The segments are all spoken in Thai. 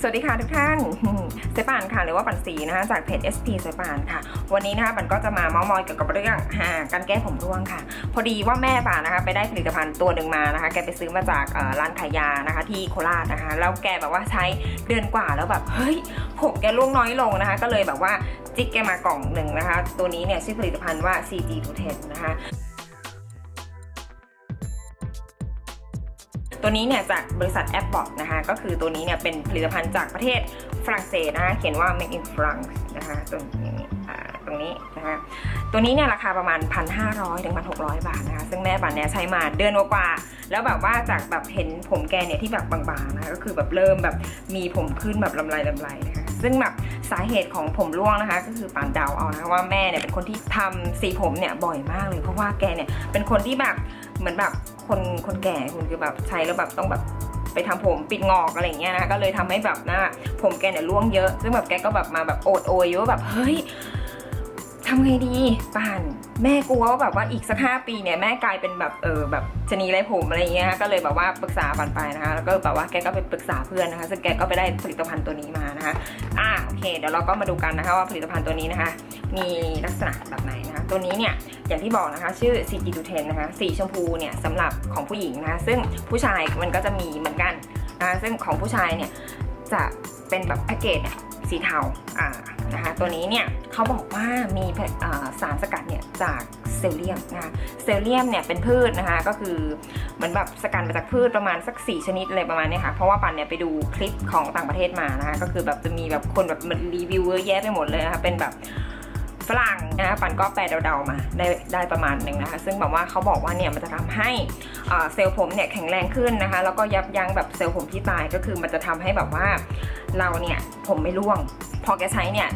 สวัสดีค่ะทุกท่านเซปานค่ะหรือว่าปันสีนะคะจากเพจ SP เซปานค่ะ วันนี้นะคะปันก็จะมาเมาส์มอยเกี่ยวกับเรื่องการแก้ผมร่วงค่ะ พอดีว่าแม่ป่านนะคะไปได้ผลิตภัณฑ์ตัวหนึ่งมานะคะ แกไปซื้อมาจากร้านขายยานะคะ ที่โคราชนะคะ แล้วแกแบบว่าใช้เดือนกว่าแล้วแบบเฮ้ยผมแกร่วงน้อยลงนะคะ ก็เลยแบบว่าจิกแกมากล่องหนึ่งนะคะ ตัวนี้เนี่ยชื่อผลิตภัณฑ์ว่า CG 2 10นะคะ ตัวนี้เนี่ยจากบริษัทแอปบอกนะคะ ก็คือตัวนี้เนี่ยเป็นผลิตภัณฑ์จากประเทศฝรั่งเศสนะคะเขียนว่า made in France นะคะตรงนี้ตรงนี้นะคะตัวนี้เนี่ยราคาประมาณ 1,500ถึง1,600 บาทนะคะ ซึ่งแม่บันเนี่ยใช้มาเดือนกว่า แล้วแบบว่าจากแบบเห็นผมแกเนี่ยที่แบบบางๆนะคะก็คือแบบเริ่มแบบมีผมขึ้นแบบลำลายลำลายนะคะ ซึ่งแบบสาเหตุของผมร่วงนะคะ ก็คือปานเดาเอานะว่าแม่เนี่ยเป็นคนที่ทำสีผมเนี่ยบ่อยมากเลย เพราะว่าแกเนี่ยเป็นคนที่แบบเหมือนแบบ คนคนแก่คุณคือแบบใช้แล้วแบบต้องแบบไปทำผมปิดงอกอะไรเงี้ยนะก็เลยทำให้แบบหน้าผมแกเนี่ยร่วงเยอะ ซึ่งแบบแกก็แบบมาแบบโอดโอยว่าแบบเฮ้ย ทำไงดีป่านแม่กลัวว่าแบบว่าอีกสักห้าปีเนี่ยแม่กลายเป็นแบบเออแบบชนีไรผมอะไรเงี้ยก็เลยแบบว่าปรึกษาปันไปนะคะแล้วก็แบบว่าแกก็ไปปรึกษาเพื่อนนะคะซึ่งแกก็ไปได้ผลิตภัณฑ์ตัวนี้มานะคะอ่าโอเคเดี๋ยวเราก็มาดูกันนะคะว่าผลิตภัณฑ์ตัวนี้นะคะ มีลักษณะแบบไหนนะคะ ตัวนี้เนี่ยอย่างที่บอกนะคะ ชื่อ CG 2 10นะคะสีชมพูเนี่ยสำหรับของผู้หญิงนะคะซึ่งผู้ชายมันก็จะมีเหมือนกันนะคะซึ่งของผู้ชายเนี่ยจะเป็นแบบแพ็กเกจเนี่ยสีเทาอ่า นะคะตัวนี้เนี่ยเขาบอกว่ามีสารสกัดเนี่ยจากเซลเลียมนะคะเซลเลียมเนี่ยเป็นพืชนะคะก็คือเหมือนแบบสกัดมาจากพืชประมาณสัก 4 ชนิดอะไรประมาณนี้ค่ะเพราะว่าปันเนี่ยไปดูคลิปของต่างประเทศมานะคะก็คือแบบจะมีแบบคนแบบมันรีวิวเยอะแยะไปหมดเลยนะคะเป็นแบบ ฝรั่งนะปันก็แปลเดาๆมาได้ได้ประมาณหนึ่งนะคะ ซึ่งแบบว่าเขาบอกว่าเนี่ยมันจะทำให้เซลล์ผมเนี่ยแข็งแรงขึ้นนะคะ แล้วก็ยับยั้งแบบเซลล์ผมที่ตายก็คือมันจะทำให้แบบว่าเราเนี่ยผมไม่ร่วง พอแกใช้เนี่ย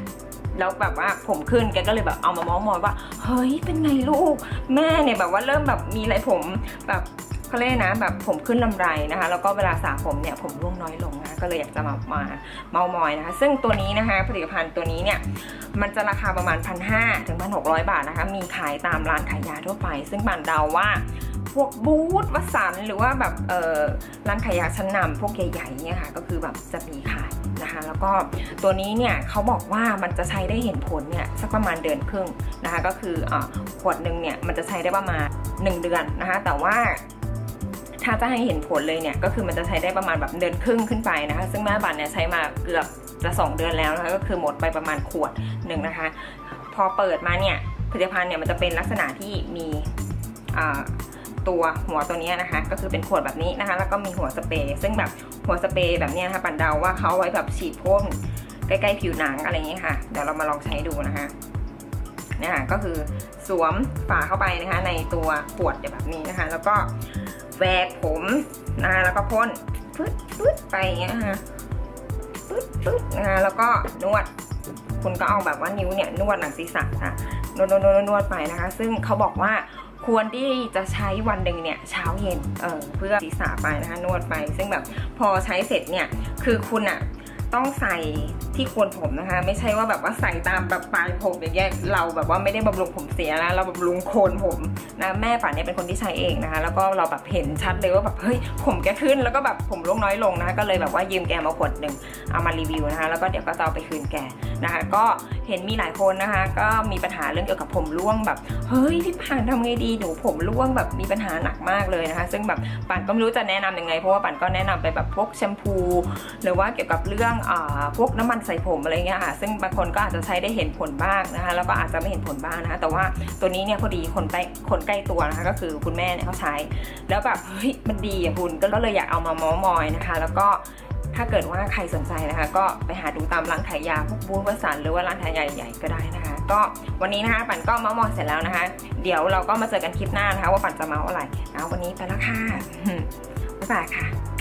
แล้วแบบว่าผมขึ้นแกก็เลยแบบเอามามองมอยว่า เฮ้ยเป็นไงลูก แม่เนี่ยแบบว่าเริ่มแบบมีอะไรผมแบบ เขาเรียกนะแบบผมขึ้นลำไรนะคะ แล้วก็เวลาสระผมเนี่ยผมร่วงน้อยลงนะก็เลยอยากจะมามาเมามอยนะคะ ซึ่งตัวนี้นะคะผลิตภัณฑ์ตัวนี้เนี่ยมันจะราคาประมาณ 1,500ถึง1,600 บาทนะคะ มีขายตามร้านขายยาทั่วไป ซึ่งบันเดาว่าพวกบูธวัสันหรือว่าแบบเออร้านขายยาชั้นนำพวกใหญ่ๆเนี่ยค่ะก็คือแบบจะมีขายนะคะ แล้วก็ตัวนี้เนี่ยเขาบอกว่ามันจะใช้ได้เห็นผลเนี่ยสักประมาณเดือนครึ่งนะคะ ก็คืออขวดหนึ่งเนี่ยมันจะใช้ได้ประมาณ 1 เดือนนะคะ แต่ว่า ถ้าจะให้เห็นผลเลยเนี่ยก็คือมันจะใช้ได้ประมาณแบบเดือนครึ่งขึ้นไปนะคะ ซึ่งแม่บันเนี่ยใช้มาเกือบจะ2เดือนแล้วนะคะก็คือหมดไปประมาณขวดหนึ่งนะคะ พอเปิดมาเนี่ยผลิตภัณฑ์เนี่ยมันจะเป็นลักษณะที่มีตัวหัวตัวนี้นะคะ ก็คือเป็นขวดแบบนี้นะคะ แล้วก็มีหัวสเปรย์ซึ่งแบบหัวสเปรย์แบบนี้นะคะปันเดาว่าเขาไว้แบบฉีดพ่นใกล้ๆผิวหนังอะไรอย่างนี้ค่ะ เดี๋ยวเรามาลองใช้ดูนะคะ นี่ค่ะก็คือสวมฝาเข้าไปนะคะในตัวขวดแบบนี้นะคะ แล้วก็แวกผมนะคะแล้วก็พ่นปึ๊ดปึ๊ดไปอย่างเงี้ยค่ะปึ๊ดปึ๊ดนะคะแล้วก็นวด คุณก็เอาแบบว่านิ้วเนี่ยนวดหนังศีรษะค่ะนวดนวดนวดนวดไปนะคะ ซึ่งเขาบอกว่าควรที่จะใช้วันหนึ่งเนี่ยเช้าเย็นเออเพื่อศีรษะไปนะคะนวดไป ซึ่งแบบพอใช้เสร็จเนี่ยคือคุณอะต้องใส่ ที่โคนผมนะคะ ไม่ใช่ว่าแบบว่าใส่ตามแบบปลายผมอย่างเงี้ยเราแบบว่าไม่ได้บำรุงผมเสียนะเราบำรุงโคนผมนะแม่ป่านเนี้เป็นคนที่ใช้เองนะคะ แล้วก็เราแบบเห็นชัดเลยว่าแบบเฮ้ยผมแกขึ้นแล้วก็แบบผมร่วงน้อยลงนะคะก็เลยแบบว่ายืมแกมาขวดหนึ่งเอามารีวิวนะคะแล้วก็เดี๋ยวก็จะเอาไปคืนแกนะคะก็เห็นมีหลายคนนะคะ ก็มีปัญหาเรื่องเกี่ยวกับผมร่วงแบบเฮ้ยพี่ป่านทำไงดีหนูผมร่วงแบบมีปัญหาหนักมากเลยนะคะ ซึ่งแบบป่านก็ไม่รู้จะแนะนํำยังไงเพราะว่าป่านก็แนะนำไปแบบพวกแชมพู หรือว่าเกี่ยวกับเรื่องอ่าพวกน้ำมันใส่ผมอะไรเงี้ยค่ะซึ่งบางคนก็อาจจะใช้ได้เห็นผลบ้างนะคะแล้วก็อาจจะไม่เห็นผลบ้างนะคะแต่ว่าตัวนี้เนี่ยพอดีคนใกล้คนใกล้ตัวนะคะก็คือคุณแม่เนี่ยเขาใช้ แล้วแบบเฮ้ยมันดีอะคุณก็เลยอยากเอามามอมอยนะคะ แล้วก็ถ้าเกิดว่าใครสนใจนะคะ ก็ไปหาดูตามร้านขายยาพวกบูธวสันหรือว่าร้านขายยาใหญ่ๆก็ได้นะคะ ก็วันนี้นะคะปั่นก็มามอยเสร็จแล้วนะคะ เดี๋ยวเราก็มาเจอกันคลิปหน้านะคะ ว่าปั่นจะเมาอะไรนะวันนี้ไปแล้วค่ะบ๊ายบายค่ะ